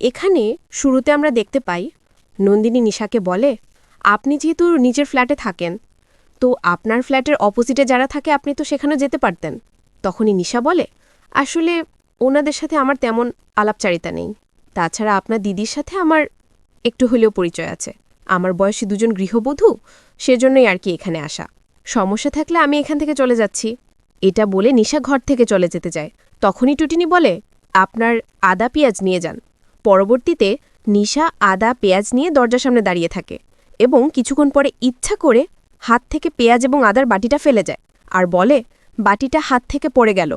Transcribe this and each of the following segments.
এখানে শুরুতে আমরা দেখতে পাই, নন্দিনী নিশাকে বলে, আপনি যেহেতু নিজের ফ্ল্যাটে থাকেন, তো আপনার ফ্ল্যাটের অপোজিটে যারা থাকে আপনি তো সেখানে যেতে পারতেন। তখনই নিশা বলে, আসলে ওনাদের সাথে আমার তেমন আলাপচারিতা নেই। তাছাড়া আপনার দিদির সাথে আমার একটু হলেও পরিচয় আছে। আমার বয়সী দুজন গৃহবধূ, সেজন্যই আর কি এখানে আসা। সমস্যা থাকলে আমি এখান থেকে চলে যাচ্ছি। এটা বলে নিশা ঘর থেকে চলে যেতে যায়। তখনই টুটিনি বলে, আপনার আদা পেঁয়াজ নিয়ে যান। পরবর্তীতে নিশা আদা, পেঁয়াজ নিয়ে দরজার সামনে দাঁড়িয়ে থাকে এবং কিছুক্ষণ পরে ইচ্ছা করে হাত থেকে পেঁয়াজ এবং আদার বাটিটা ফেলে যায় আর বলে, বাটিটা হাত থেকে পড়ে গেল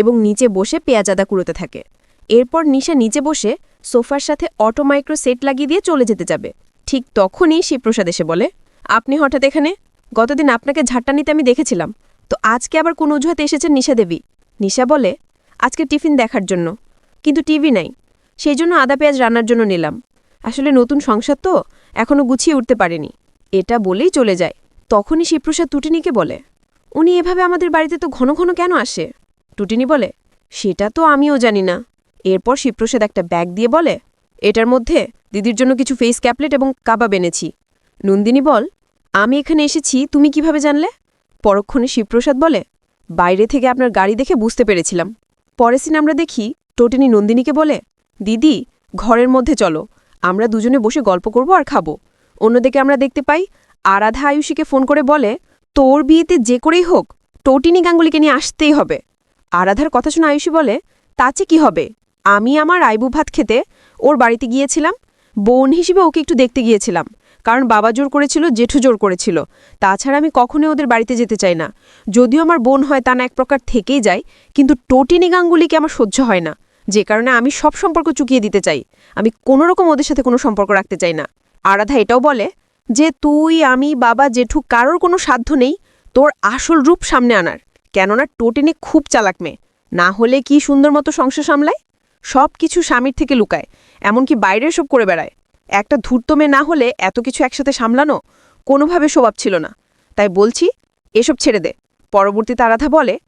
এবং নিচে বসে পেঁয়াজ আদা কুড়োতে থাকে। এরপর নিশা নিচে বসে সোফার সাথে অটো মাইক্রো সেট লাগিয়ে দিয়ে চলে যেতে যাবে। ঠিক তখনই শিবপ্রসাদ এসে বলে, আপনি হঠাৎ এখানে? গতদিন আপনাকে ঝাট্টা নিতে আমি দেখেছিলাম। তো আজকে আবার কোন অজুহাতে এসেছেন নিশা দেবী? নিশা বলে, আজকে টিফিন দেখার জন্য। কিন্তু টিভি নাই। সেই জন্য আদা পেঁয়াজ রান্নার জন্য নিলাম। আসলে নতুন সংসার তো এখনও গুছিয়ে উঠতে পারেনি। এটা বলেই চলে যায়। তখনই শিবপ্রসাদ টুটিনিকে বলে, উনি এভাবে আমাদের বাড়িতে তো ঘন ঘন কেন আসে? টুটিনি বলে, সেটা তো আমিও জানি না। এরপর শিবপ্রসাদ একটা ব্যাগ দিয়ে বলে, এটার মধ্যে দিদির জন্য কিছু ফেস ক্যাপলেট এবং কাবাব এনেছি। নন্দিনী বল, আমি এখানে এসেছি, তুমি কীভাবে জানলে? পরক্ষণে শিবপ্রসাদ বলে, বাইরে থেকে আপনার গাড়ি দেখে বুঝতে পেরেছিলাম। পরে সিন আমরা দেখি, টোটিনি নন্দিনীকে বলে দিদি, ঘরের মধ্যে চলো। আমরা দুজনে বসে গল্প করব আর খাব। অন্যদিকে আমরা দেখতে পাই, আরাধা আয়ুষীকে ফোন করে বলে, তোর বিয়েতে যে করেই হোক, টোটিনি গাঙ্গুলিকে নিয়ে আসতেই হবে। আরাধার কথা শুনে আয়ুষী বলে তাছে কি হবে? আমি আমার আইবু ভাত খেতে ওর বাড়িতে গিয়েছিলাম। বোন হিসেবে ওকে একটু দেখতে গিয়েছিলাম, কারণ বাবা জোর করেছিল, জেঠু জোর করেছিল। তাছাড়া আমি কখনোই ওদের বাড়িতে যেতে চাই না। যদিও আমার বোন হয় তা না এক প্রকার থেকেই যায়, কিন্তু টোটিনি গাঙ্গুলিকে আমার সহ্য হয় না। যে কারণে আমি সব সম্পর্ক চুকিয়ে দিতে চাই। আমি কোনো রকম ওদের সাথে কোনো সম্পর্ক রাখতে চাই না। আরাধা এটাও বলে যে, তুই, আমি, বাবা, জেঠু কারোর কোনো সাধ্য নেই তোর আসল রূপ সামনে আনার। কেননা টোটিনি খুব চালাক মেয়ে। না হলে কি সুন্দর মতো সংসার সামলায়? সব কিছু স্বামীর থেকে লুকায়, এমনকি বাইরে সব করে বেড়ায়। একটা ধূর্ত মেয়ে না হলে এত কিছু একসাথে সামলানো কোনোভাবে স্বভাব ছিল না। তাই বলছি, এসব ছেড়ে দে। পরবর্তীতে আরাধা বলে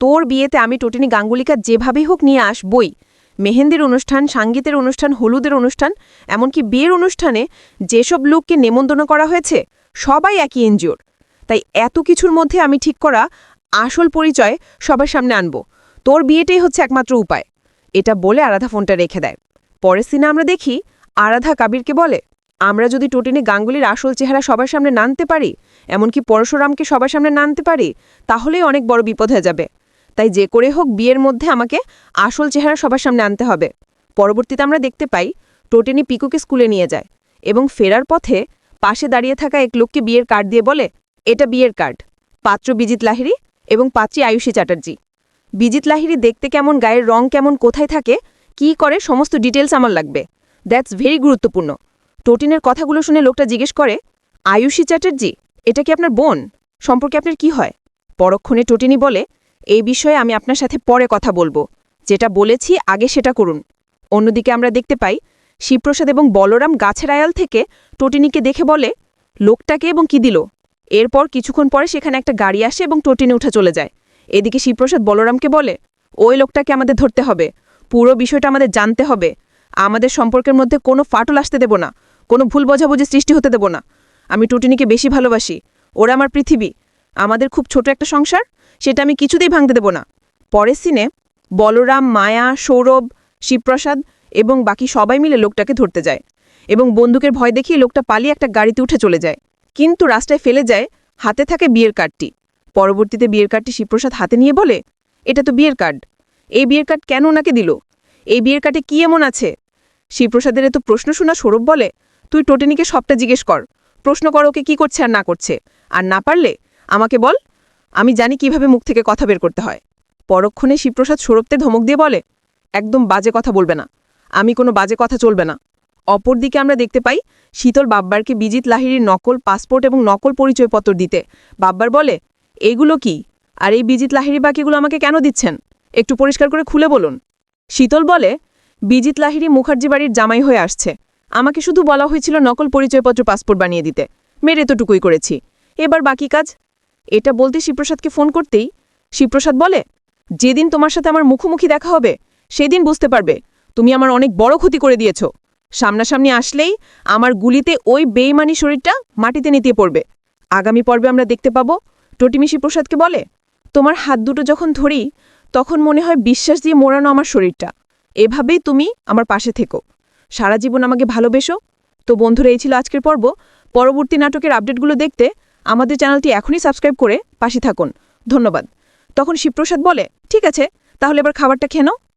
তোর বিয়েতে আমি টোটিনি গাঙ্গুলিকা যেভাবেই হোক নিয়ে আসবই। মেহেন্দির অনুষ্ঠান, সাঙ্গীতের অনুষ্ঠান, হলুদের অনুষ্ঠান, এমনকি বিয়ের অনুষ্ঠানে যেসব লোককে নেমন্তন্ন করা হয়েছে, সবাই একই এনজিওর। তাই এত কিছুর মধ্যে আমি ঠিক করা আসল পরিচয় সবার সামনে আনব। তোর বিয়েটাই হচ্ছে একমাত্র উপায়। এটা বলে আরাধা ফোনটা রেখে দেয়। পরের সিনে আমরা দেখি আরাধা কাবিরকে বলে, আমরা যদি টোটিনি গাঙ্গুলির আসল চেহারা সবার সামনে নানতে পারি, এমনকি পরশুরামকে সবার সামনে নানতে পারি, তাহলেই অনেক বড় বিপদ হয়ে যাবে। তাই যে করে হোক বিয়ের মধ্যে আমাকে আসল চেহারা সবার সামনে আনতে হবে। পরবর্তীতে আমরা দেখতে পাই, টোটেনি পিকুকে স্কুলে নিয়ে যায় এবং ফেরার পথে পাশে দাঁড়িয়ে থাকা এক লোককে বিয়ের কার্ড দিয়ে বলে, এটা বিয়ের কার্ড। পাত্র বিজিত লাহিরি এবং পাত্রী আয়ুষী চ্যাটার্জি। বিজিত লাহিরি দেখতে কেমন, গায়ের রং কেমন, কোথায় থাকে, কি করে, সমস্ত ডিটেলস আমার লাগবে। দ্যাটস ভেরি গুরুত্বপূর্ণ। টোটিনের কথাগুলো শুনে লোকটা জিজ্ঞেস করে, আয়ুষী চ্যাটার্জি, এটা কি আপনার বোন? সম্পর্কে আপনার কি হয়? পরক্ষণে টোটিনি বলে এই বিষয়ে আমি আপনার সাথে পরে কথা বলব। যেটা বলেছি, আগে সেটা করুন। অন্যদিকে আমরা দেখতে পাই, শিবপ্রসাদ এবং বলরাম গাছের আয়াল থেকে টোটিনিকে দেখে বলে, লোকটাকে এবং কি দিল? এরপর কিছুক্ষণ পরে সেখানে একটা গাড়ি আসে এবং টোটিনে উঠে চলে যায়। এদিকে শিবপ্রসাদ বলরামকে বলে, ওই লোকটাকে আমাদের ধরতে হবে। পুরো বিষয়টা আমাদের জানতে হবে। আমাদের সম্পর্কের মধ্যে কোনো ফাটল আসতে দেব না। কোনো ভুল বোঝাবুঝি সৃষ্টি হতে দেব না। আমি টুটিনিকে বেশি ভালোবাসি। ওরা আমার পৃথিবী। আমাদের খুব ছোট একটা সংসার, সেটা আমি কিছুতেই ভাঙতে দেব না। পরের সিনে বলরাম, মায়া, সৌরভ, শিবপ্রসাদ এবং বাকি সবাই মিলে লোকটাকে ধরতে যায় এবং বন্দুকের ভয় দেখিয়ে লোকটা পালিয়ে একটা গাড়িতে উঠে চলে যায়। কিন্তু রাস্তায় ফেলে যায়, হাতে থাকে বিয়ের কার্ডটি পরবর্তীতে বিয়ের কার্ডটি শিবপ্রসাদ হাতে নিয়ে বলে, এটা তো বিয়ের কার্ড এই বিয়ের কার্ড কেন ওনাকে দিল? এই বিয়ের কার্ডে কি এমন আছে? শিবপ্রসাদের এত প্রশ্ন শোনা সৌরভ বলে, তুই টোটেনিকে সবটা জিজ্ঞেস কর। প্রশ্ন কর ওকে কি করছে আর না করছে। আর না পারলে আমাকে বল, আমি জানি কীভাবে মুখ থেকে কথা বের করতে হয়। পরক্ষণে শিবপ্রসাদ সৌরভতে ধমক দিয়ে বলে, একদম বাজে কথা বলবে না। আমি কোনো বাজে কথা চলবে না। অপরদিকে আমরা দেখতে পাই, শীতল বাব্বারকে বিজিত লাহিড়ির নকল পাসপোর্ট এবং নকল পরিচয়পত্র দিতে। বাব্বার বলে, এগুলো কি? আর এই বিজিত লাহিড়ি বাকিগুলো আমাকে কেন দিচ্ছেন? একটু পরিষ্কার করে খুলে বলুন। শীতল বলে, বিজিত লাহিড়ি মুখার্জি বাড়ির জামাই হয়ে আসছে। আমাকে শুধু বলা হয়েছিল নকল পরিচয়পত্র পাসপোর্ট বানিয়ে দিতে। মেরে এতটুকুই করেছি। এবার বাকি কাজ এটা বলতে শিবপ্রসাদকে ফোন করতেই শিবপ্রসাদ বলে, যেদিন তোমার সাথে আমার মুখোমুখি দেখা হবে, সেদিন বুঝতে পারবে তুমি আমার অনেক বড় ক্ষতি করে দিয়েছ। সামনাসামনি আসলেই আমার গুলিতে ওই বেইমানি শরীরটা মাটিতে নেতিয়ে পড়বে। আগামী পর্বে আমরা দেখতে পাবো। টটিমিশি শিবপ্রসাদকে বলে, তোমার হাত দুটো যখন ধরি, তখন মনে হয় বিশ্বাস দিয়ে মোড়ানো আমার শরীরটা। এভাবেই তুমি আমার পাশে থেকো। সারা জীবন আমাকে ভালোবেসো। তো বন্ধুরা, এই ছিল আজকের পর্ব। পরবর্তী নাটকের আপডেটগুলো দেখতে আমাদের চ্যানেলটি এখনই সাবস্ক্রাইব করে পাশে থাকুন। ধন্যবাদ। তখন শিবপ্রসাদ বলে, ঠিক আছে, তাহলে এবার খাবারটা খেয়ে নাও।